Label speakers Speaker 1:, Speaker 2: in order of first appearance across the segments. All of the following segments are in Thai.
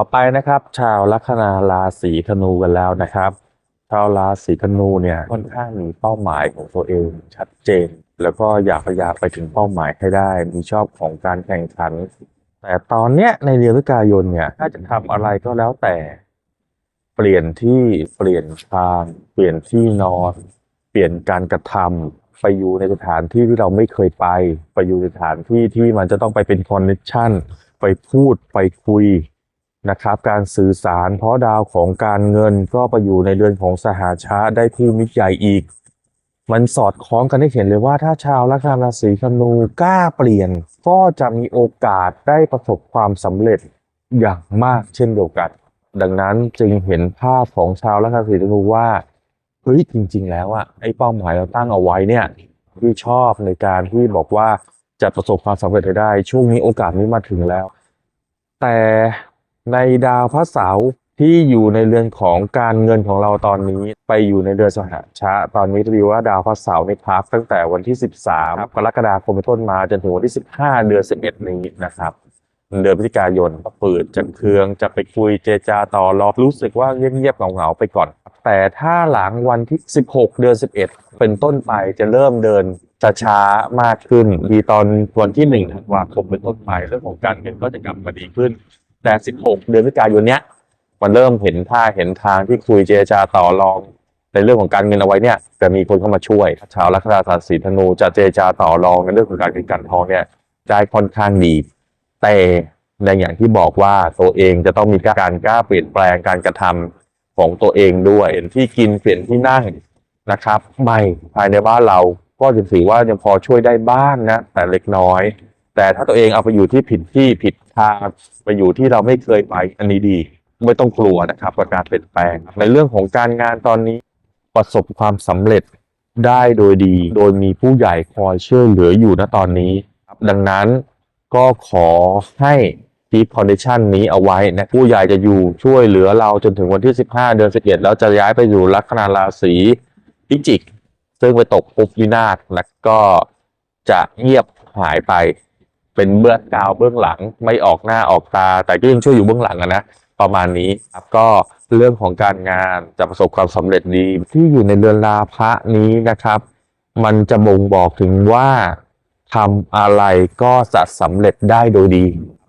Speaker 1: ต่อไปนะครับ ชาวลัคนาราศีธนูกันแล้วนะครับ ชาวราศีธนูเนี่ยค่อนข้างมีเป้าหมายของตัวเองชัดเจน แล้วก็อยากพยายามไปถึงเป้าหมายให้ได้ มีชอบของการแข่งขัน แต่ตอนเนี้ยในเดือนพฤศจิกายนเนี่ยถ้าจะทำอะไรก็แล้วแต่ เปลี่ยนที่เปลี่ยนทางเปลี่ยนที่นอนเปลี่ยนการกระทำไปอยู่ในสถานที่ที่เราไม่เคยไป ไปอยู่ในสถานที่ที่มันจะต้องไปเป็นคอนเนคชั่น ไปพูดไปคุย นะครับการสื่อสาร เพราะดาวของการเงินก็ไปอยู่ในเรือนของสหาชาได้ผู้มิตรใหญ่อีก มันสอดคล้องกันให้เห็นเลยว่าถ้าชาวลัคนาราศีธนูกล้าเปลี่ยน ก็จะมีโอกาสได้ประสบความสำเร็จอย่างมากเช่นเดียวกัน ดังนั้นจึงเห็นภาพของชาวลัคนาราศีธนูว่าเฮ้ยจริง ๆ แล้วอะไอ้เป้าหมายเราตั้งเอาไว้เนี่ยที่ชอบในการที่บอกว่าจะประสบความสำเร็จได้ ช่วงนี้โอกาสนี้มาถึงแล้ว แต่ ในดาวพระเสาร์ที่อยู่ในเรือนของการเงินของเราตอนนี้ ไปอยู่ในเดือนสหชะตอนนี้จะดูว่าดาวพระเสาร์ในพักตั้งแต่วันที่ 13ครับกรกฎาคมเป็นต้นมาจนถึงวันที่ 15 เดือน 11 นี้นะครับเดือนพฤศจิกายนก็เปิดจะเคืองจะไปคุยเจรจาต่อรองรู้สึกว่าเงียบๆเหงาๆไปก่อน แต่ถ้าหลังวันที่ 16 เดือน 11 เป็นต้นไปจะเริ่มเดินช้าๆมากขึ้น ดีตอนวันที่1ธันวาคมเป็นต้นไปเรื่องของการเงินก็จะกลับมาดีขึ้น แต่ 16 เดือนพฤศจิกายนเนี้ยมันเริ่มเห็นท่าเห็นทางที่คุยเจรจาต่อรอง ในเรื่องของการเงินเอาไว้เนี่ยจะมีคนเข้ามาช่วยชาวลัคนาราศีธนูจะเจรจาต่อรองในเรื่องของการเงินการทองเนี่ยได้ค่อนข้างดีแต่ในอย่างที่บอกว่าตัวเองจะต้องมีการกล้าเปลี่ยนแปลงการกระทำของตัวเองด้วยเปลี่ยนที่กินเปลี่ยนที่นั่งนะครับไม่ภายในบ้านเราก็จะถือว่ายังพอช่วยได้บ้างนะแต่เล็กน้อย แต่ถ้าตัวเองเอาไปอยู่ที่ผิดที่ผิดทางไปอยู่ที่เราไม่เคยไปอันนี้ดี ไม่ต้องกลัวนะครับกับการเปลี่ยนแปลง ในเรื่องของการงานตอนนี้ประสบความสำเร็จได้โดยดี โดยมีผู้ใหญ่คอยช่วยเหลืออยู่ณตอนนี้ ดังนั้นก็ขอให้ทีคอนดิชันนี้เอาไว้นะผู้ใหญ่จะอยู่ช่วยเหลือเราจนถึงวันที่ 15 เดือน11แล้วจะย้ายไปอยู่ลัคนาราศีพิจิก ซึ่งไปตกภพวินาศแล้วก็จะเงียบหายไป เป็นเบื้องดาวเบื้องหลังไม่ออกหน้าออกตา แต่ก็ยังช่วยอยู่เบื้องหลังอะนะประมาณนี้ครับก็เรื่องของการงานจะประสบความสำเร็จดีที่อยู่ในเรือนราพระนี้นะครับ มันจะบ่งบอกถึงว่าทำอะไรก็จะสำเร็จได้โดยดี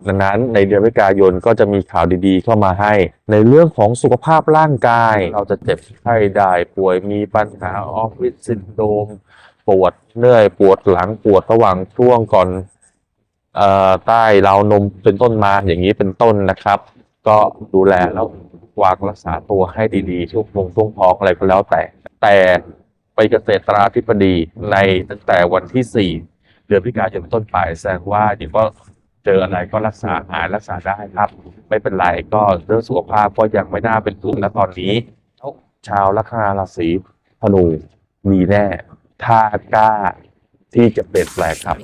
Speaker 1: ดังนั้นในเดือนพฤศจิกายนก็จะมีข่าวดีๆ เข้ามาให้ ในเรื่องของสุขภาพร่างกาย เราจะเจ็บไข้ได้ป่วยมีปัญหาออฟฟิศซินโดมปวดเหนื่อยปวดหลังปวดระหว่างช่วงก่อน ใต้ราวนมเป็นต้นมาอย่างนี้เป็นต้นนะครับ ก็ดูแลแล้ววางรักษาตัวให้ดีๆช่วงพงช่วงท้องอะไรก็แล้วแต่ แต่ไปเกษตราธิบดีในตั้งแต่วันที่ 4 เดือนพฤศจิกายนเป็นต้นไปแสดงว่าเดี๋ยวก็เจออะไรก็รักษาหายรักษาได้ครับ ไม่เป็นไรก็เรื่องสุขภาพก็ยังไม่น่าเป็นห่วงนะตอนนี้ชาวลัคนาราศีธนูมีแน่ ถ้ากล้าที่จะเปลี่ยนแปลงครับ